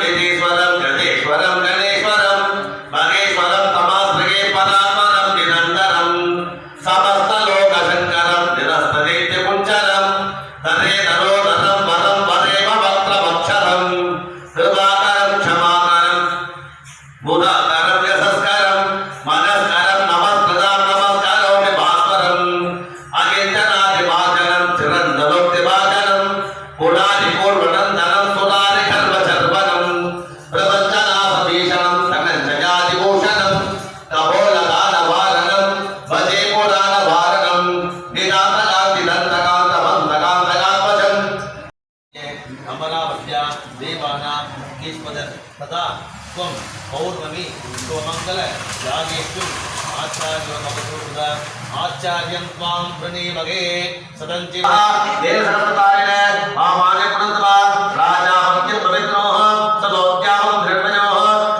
বেড়ে आचार्यं त्वां प्रणीमगे सदञ्चिव देवसरस्वताय मामाने पुनन्तवा राजापत्यं पवित्रोः सदोद्यामं धृण्मयोः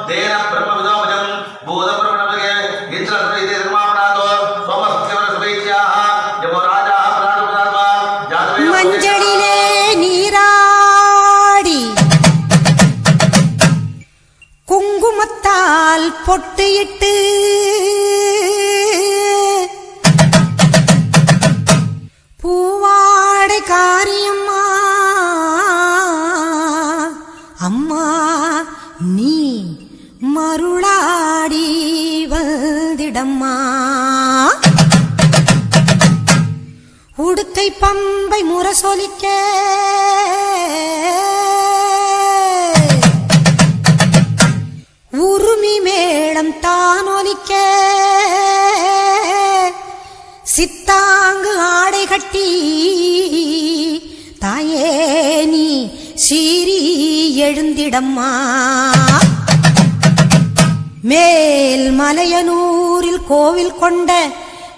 देन ब्रह्मविदोमजं भूतप्रभृणमगे इन्द्रस्मृति निर्मापणातो सोमस्यवरसुवैत्याः यमराजाः प्राणुपदात्मा जातवेद மஞ்சளிலே நீராடி குங்குமத்தால் பொட்டியிட்டு பூவாடை பம்பை முரசொலிக்க. உருமி மேளம் தானொலிக்க. சித்தாங்கு ஆடை கட்டி. தாயே நீ சீரி எழுந்திடம்மா. மேல் மலையனூரில் கோவில் கொண்ட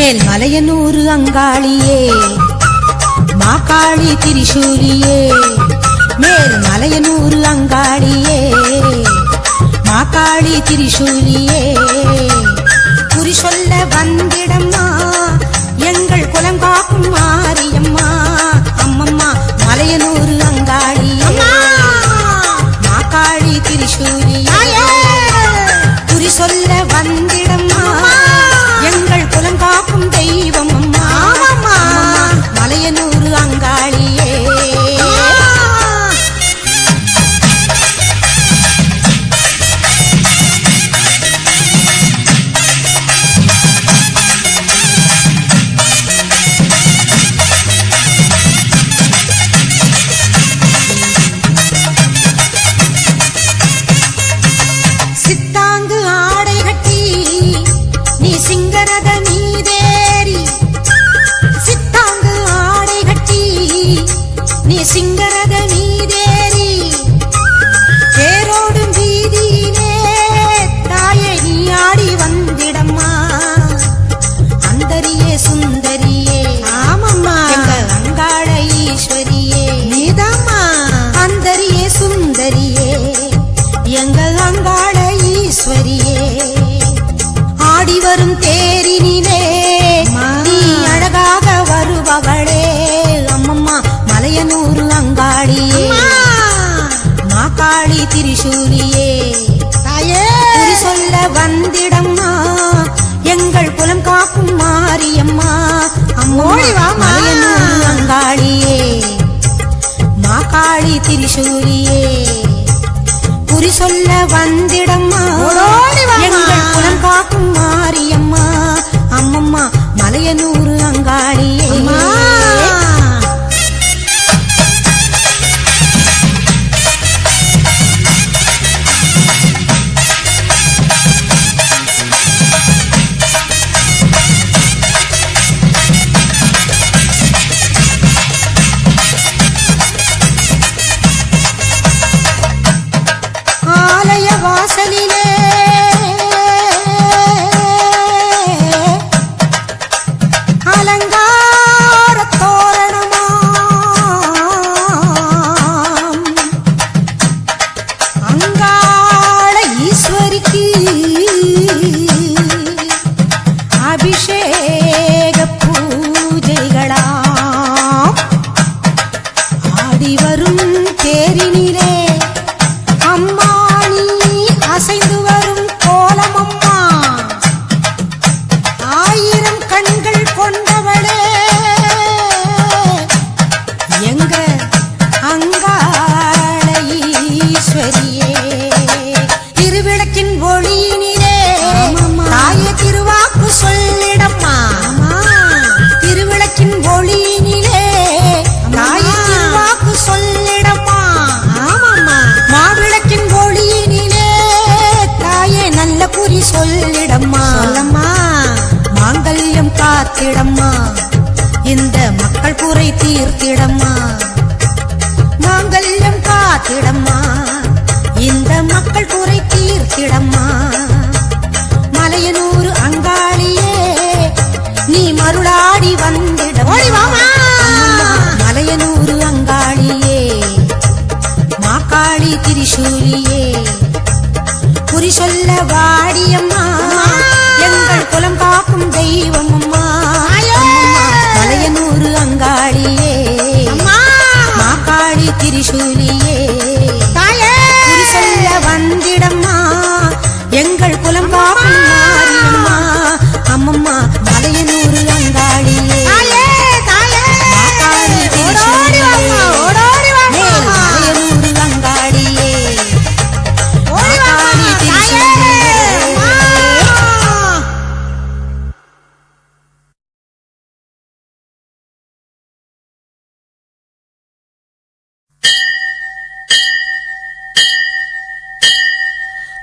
மேல் மலையனூறு அங்காளியே மாக்காளி திரிசூலியே மேல் மலையனூறு அங்காளியே மாக்காளி திரிசூலியே. குறி சொல்ல வந்திடம்மா எங்கள் குலம் காக்கும் மாரியம்மா அம்மம்மா மலையனூறு அங்காளியே மாக்காளி திரிசூலியே குறி சொல்ல வந்திடம்மா. எங்கள் குலம் காக்கும் மாரியம்மா அம்மம்மா மலையனூர் அங்காளியே.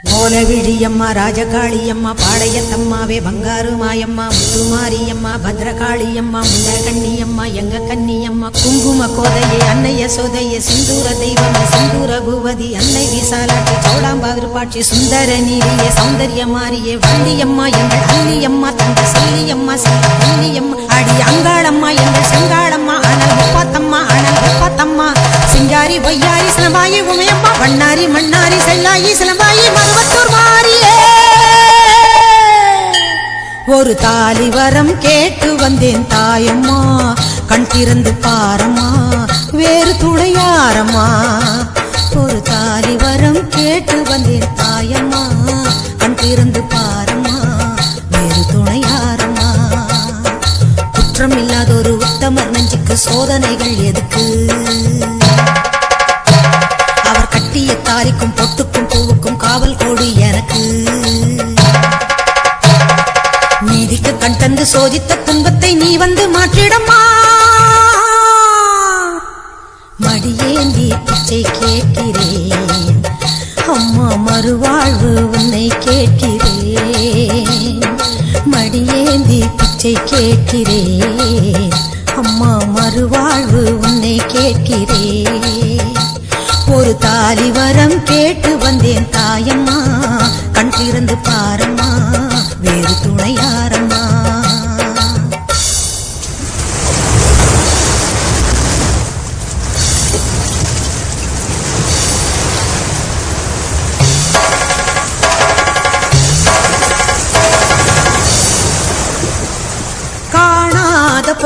ஓலவிழியம்மா ராஜகாளியம்மா பாளையத்தம்மாவே பங்காரு மாயம்மா முத்துமாரியம்மா பத்ரகாளியம்மா முல்ல கண்ணியம்மா எங்க கண்ணியம்மா குங்கும கோதையே அன்னைய சோதையே சிந்தூர தெய்வமே சிந்தூர பூவதி அன்னை விசாலாட்சி சௌடாம்பாதிரு பாட்சி சுந்தர நீரியே சௌந்தர்ய மாரியே வள்ளியம்மா எங்கள் அள்ளியம்மா தங்க செல்லியம்மா செல்ல அடி அங்காளம்மா எங்கள் செங்காளம்மா அனல் முப்பாத்தம்மா அனல் முப்பாத்தம்மா சிங்காரி பொய்யாரி சிலம்பாயி உமையம்மா வண்ணாரி மண்ணாரி செல்லாயி சிலம்பாயி மருவத்தூர் மாறியே. ஒரு தாலி வரம் கேட்டு வந்தேன் தாயம்மா கண் திறந்து பாரம்மா வேறு துணையாரம்மா. ஒரு தாலி வரம் கேட்டு வந்தேன் தாயம்மா கண் திறந்து பாரம்மா வேறு துணையாரம்மா. குற்றம் இல்லாத ஒரு உத்தமர் நெஞ்சுக்கு சோதனைகள் எதுக்கு? வந்து மாற்றிடம்மா மடியேந்தி பிச்சை கேட்கிறேன். அம்மா மறுவாழ்வு உன்னை கேட்கிறேன். மடியேந்தி பிச்சை கேட்கிறேன். அம்மா மறுவாழ்வு உன்னை கேட்கிறேன். ஒரு தாலி வரம் கேட்டு வந்தேன் தாயம்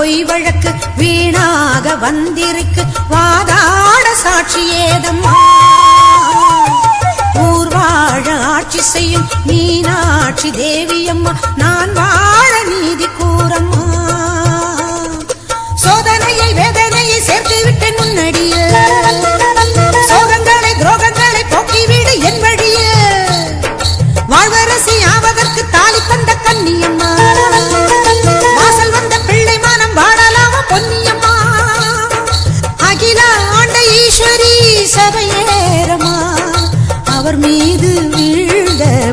பொய் வழக்கு வீணாக வந்திருக்கு. வாதாட சாட்சி ஏதம்மா? ஆட்சி செய்யும் மீனாட்சி தேவியம்மா. நான் வாழ நீதி கூறம்மா. சோதனையை வேதனையை சேர்த்து விட்டேன் முன்னடியில்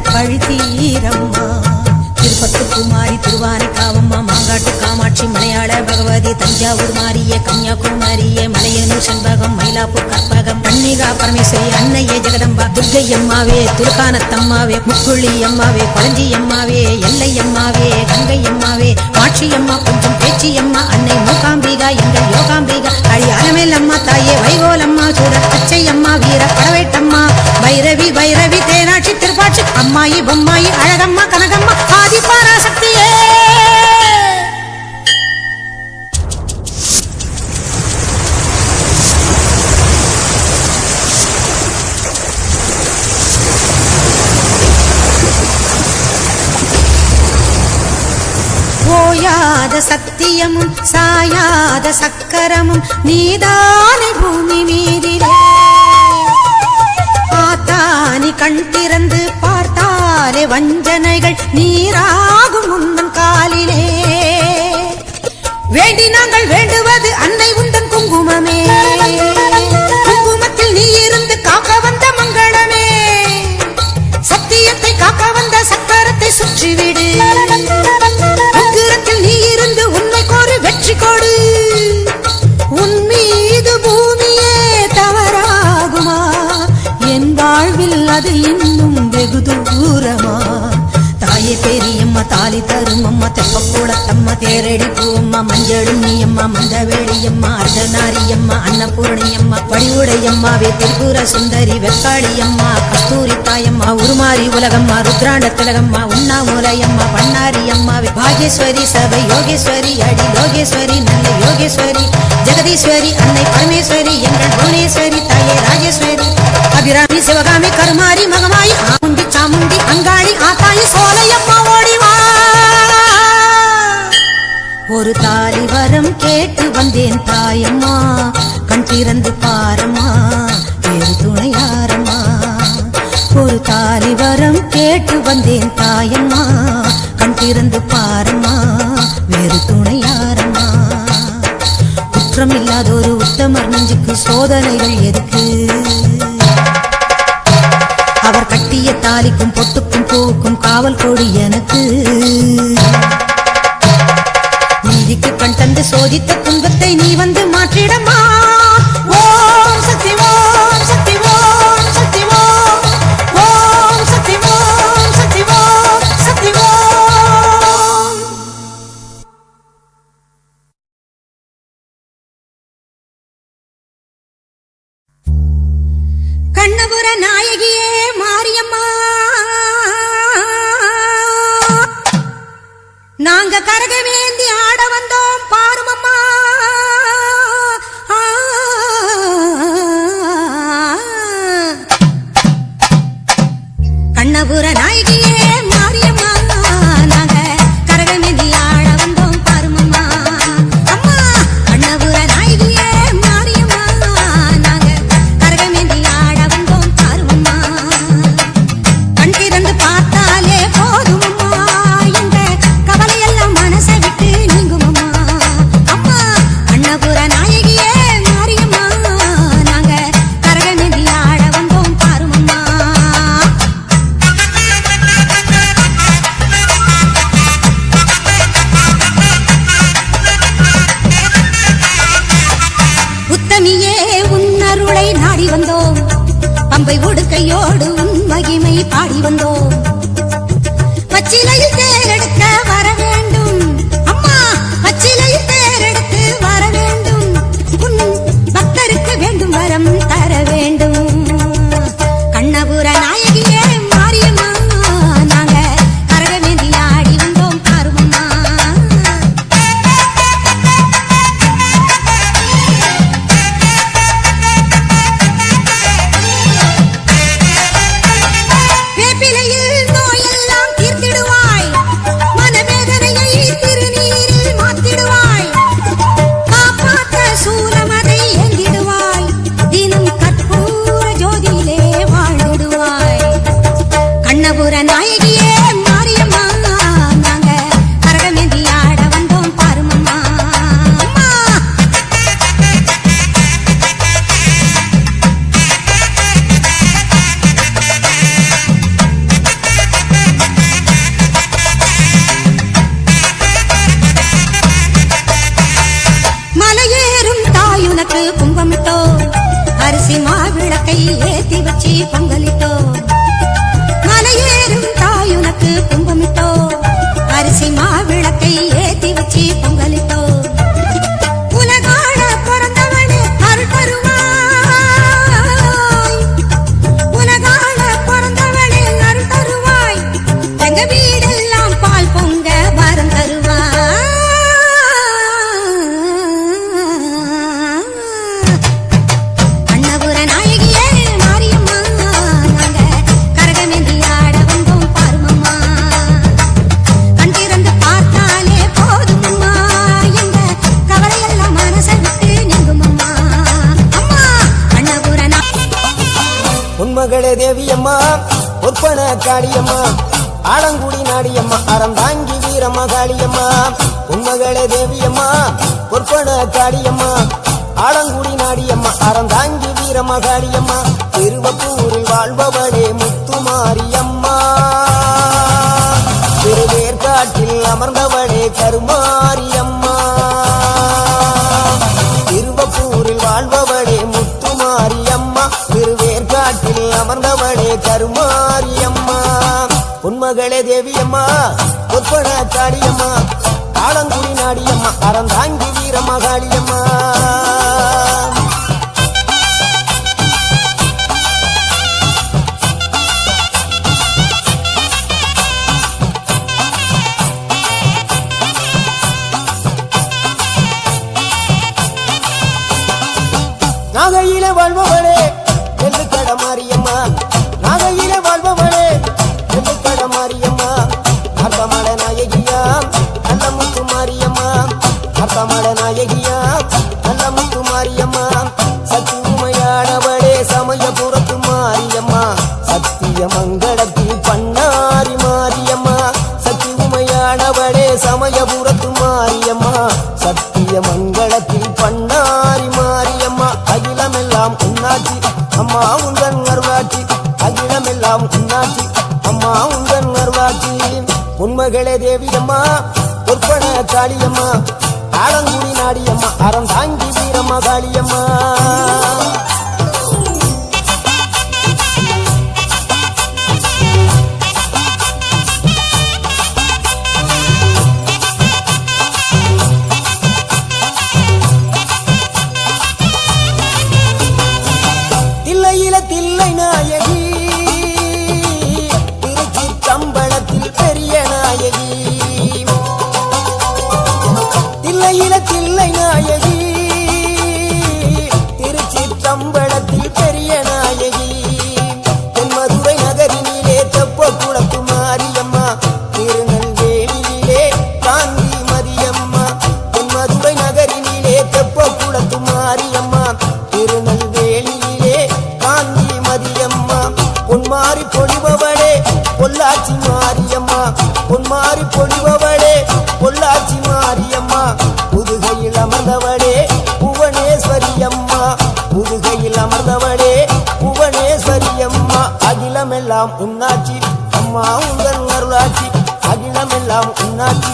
பழி தீரம்மா திருப்பத்து குமாரி திருவானை காவம்மா மாங்காட்டு காமாட்சி மலையாள பகவதி தஞ்சாவூர் மாரிய கன்னியாகுமரிய மலையனூர் செண்பகம் மயிலாப்பூர் கற்பகம் கன்னிகா பரமேஸ்வரி அன்னையே ஜெகதம்பா துர்கை அம்மாவே துர்கானத்தம்மாவே முக்குழி அம்மாவே பழஞ்சி அம்மாவே எல்லை அம்மாவே கங்கை அம்மாவே மாட்சி அம்மா கொஞ்சம் பேச்சி அம்மா அன்னை மூகாம்பிகா எங்கள் யோகாம்பிகா அழி அலமேல் அம்மா தாயே வைகோலம்மா சூட அச்சை அம்மா வீர படவேட்டம்மா பைரவி பைரவி தே காமாட்சி அம்மாயி பொம்மாயி அழகம்மா கனகம்மா ஆதி பராசக்தியே. ஓயாத சத்தியமும் சாயாத சக்கரமும் நீதான பூமி மீதிலே. ஆத்தானி கண் திறந்து வஞ்சனைகள் நீரா அம்மாவே திரிபுர சுந்தரி வெப்பாடி அம்மா கஸ்தூரி தாயம்மா உருமாறி உலகம்மா ருத்ராண்ட திலகம்மா உண்ணாமுலையம்மா பண்ணாரி அம்மாவே பாகேஸ்வரி சபை யோகேஸ்வரி அடி லோகேஸ்வரி நல்ல யோகேஸ்வரி ஜெகதீஸ்வரி அன்னை பரமேஸ்வரி எங்கள் புவனேஸ்வரி தாயே ராஜேஸ்வரி அபிராமி சிவகாமி கருமாரி மகமாயி ஆமுண்டி சாமுண்டி அங்காளி ஆத்தாயி சோலையம்மா ஓடிவா ஒரு தாலி வரம் கேட்டு வந்தேன் தாயம்மா கண் திறந்து பா வந்தேன் தாயம்மா. கண் திறந்து பாரம்மா. வேறு துணையாரம்மா. குற்றம் இல்லாத ஒரு உத்தமர் நெஞ்சுக்கு சோதனைகள் எதுக்கு? அவர் கட்டிய தாலிக்கும் பொட்டுக்கும் பூக்கும் காவல் கோடி எனக்கு. நீதிக்கு கண் தந்து சோதித்த துன்பத்தை நீ வந்து நாயகியே மாரியம்மா. நாங்க கரகவேந்தி ஆட வந்தோம். அவை ஒடுக்கையோடு உன் மகிமை பாடி வந்தோம். காளியம்மா ஆடங்குடி நாடியம்மா. அறந்தாங்கி வீரம்மா காளியம்மா உண்மகளே தேவியம்மா. பொற்பட காளியம்மா. ஆடங்குடி நாடியம்மா. அறந்தாங்கி வீரம்மா காளியம்மா திருவப்பூரில் வாழ்பவள். மகளே தேவியம்மா பொற்பனா காளியம்மா காலங்குடி நாடியம்மா அறந்தாங்கி வீரம்மா காளியம்மா நகையில வாழ்பவளே அண்ணாச்சி அம்மா உந்தன் அருவாச்சி அகிலமெல்லாம் உன்னாச்சி அம்மா உந்தன் அருவாச்சி உண்மைகளே தேவியம்மா பொற்பன காளியம்மா. ஆலங்குடி நாடியம்மா அறம் வீரம்மா காளியம்மா. பொள்ளாச்சி மாரியம்மா பொன்மாறி பொழிபவளே பொள்ளாச்சி மாரியம்மா புதுகையில் அமர்ந்தவளே புவனேஸ்வரி அம்மா புதுகையில் அமர்ந்தவளே புவனேஸ்வரி அம்மா அகிலமெல்லாம் உன்னாச்சி அம்மா உங்கள் அருளாச்சி அகிலமெல்லாம் உன்னாச்சி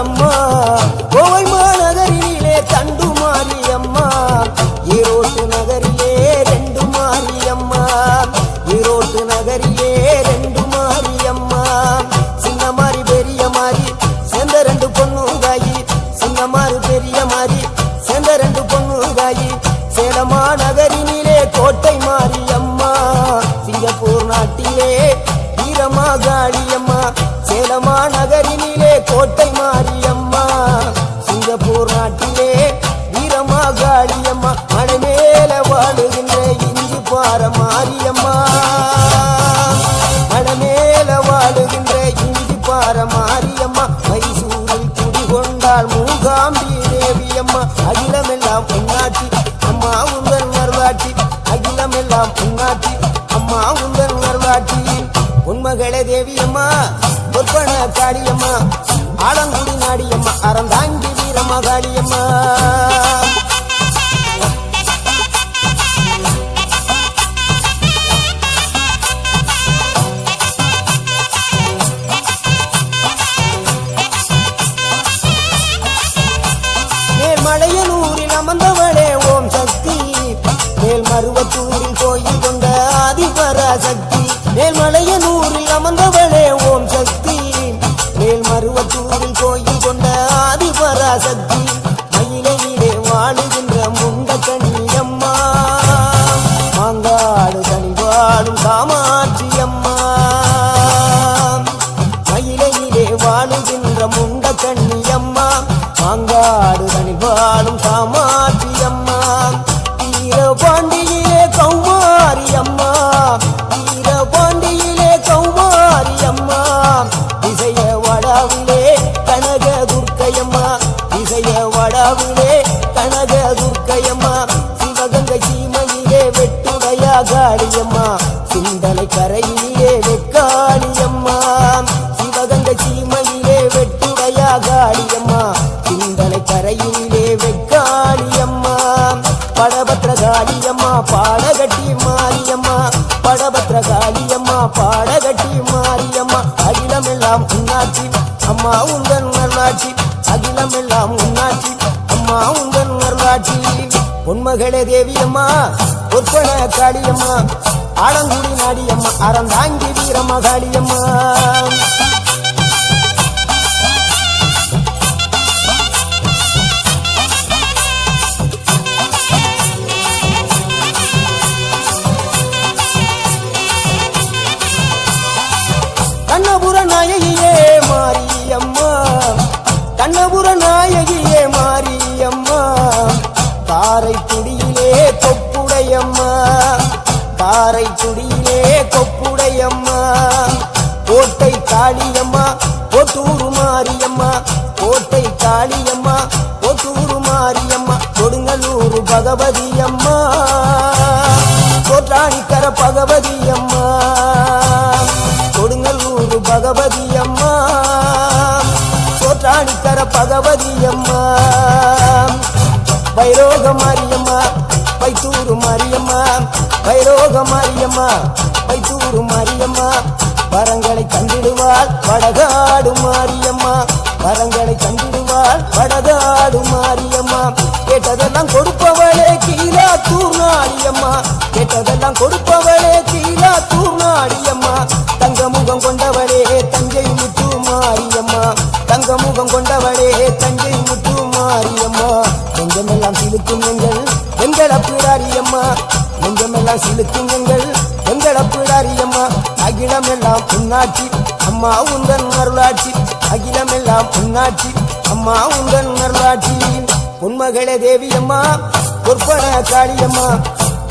அம்மா அம்மா உங்கள் உணர்வாட்சி உண்மகளே தேவியம்மா பொற்பன காளியம்மா ஆலங்குடி நாடியம்மா அறந்தாங்கி வீரம்மா காளியம்மா மாற்றியம் பாடகட்டி மாரியம்மா அகிலமெல்லாம் உன்னாச்சி. அம்மா உந்தன் வரலாட்சி அகிலமெல்லாம் உன்னாச்சி. அம்மா உந்தன் வரலாட்சி பொன்மகளே தேவியம்மா ஒற்பன காளியம்மா. ஆலங்குடி நாடியம்மா அறந்தாங்கி வீரமகாளியம்மா. பைரோக மாரியம்மா பைத்தூரு மாரியம்மா பைரோக மாரியம்மா பைத்தூரு மாரியம்மா. வரங்களை தந்திடுவாள் வடகாடு மாரியம்மா. வரங்களை தந்திடுவாள் வடகாடு மாரி நெஞ்சமெல்லாம் சிலுக்கும் எங்கள் எங்கள் அப்பிடாரியம்மா நெஞ்சமெல்லாம் சிலுக்கும் எங்கள் எங்கள் அப்பிடாரியம்மா அகிலமெல்லாம் புண்ணாட்சி அம்மா உந்தன் அருளாட்சி. அகிலமெல்லாம் புண்ணாட்சி அம்மா உந்தன் அருளாட்சி. பொன்மகளே தேவியம்மா பொற்பன காளியம்மா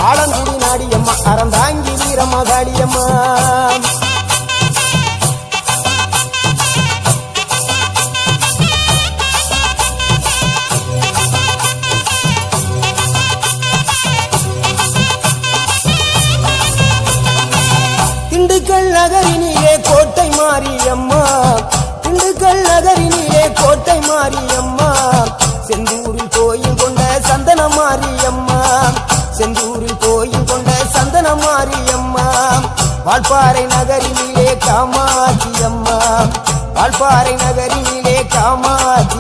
ஆலங்குடி நாடியம்மா அறந்தாங்கி வீரம்மா காளியம்மா மாரியம்மா. செந்தூரில் கோயில் கொண்ட சந்தன மாரியம்மா. செந்தூரில் கோயில் கொண்ட சந்தன மாரியம்மா. வால்பாறை நகரினிலே காமாட்சி வால்பாறை நகரினிலே காமாட்சி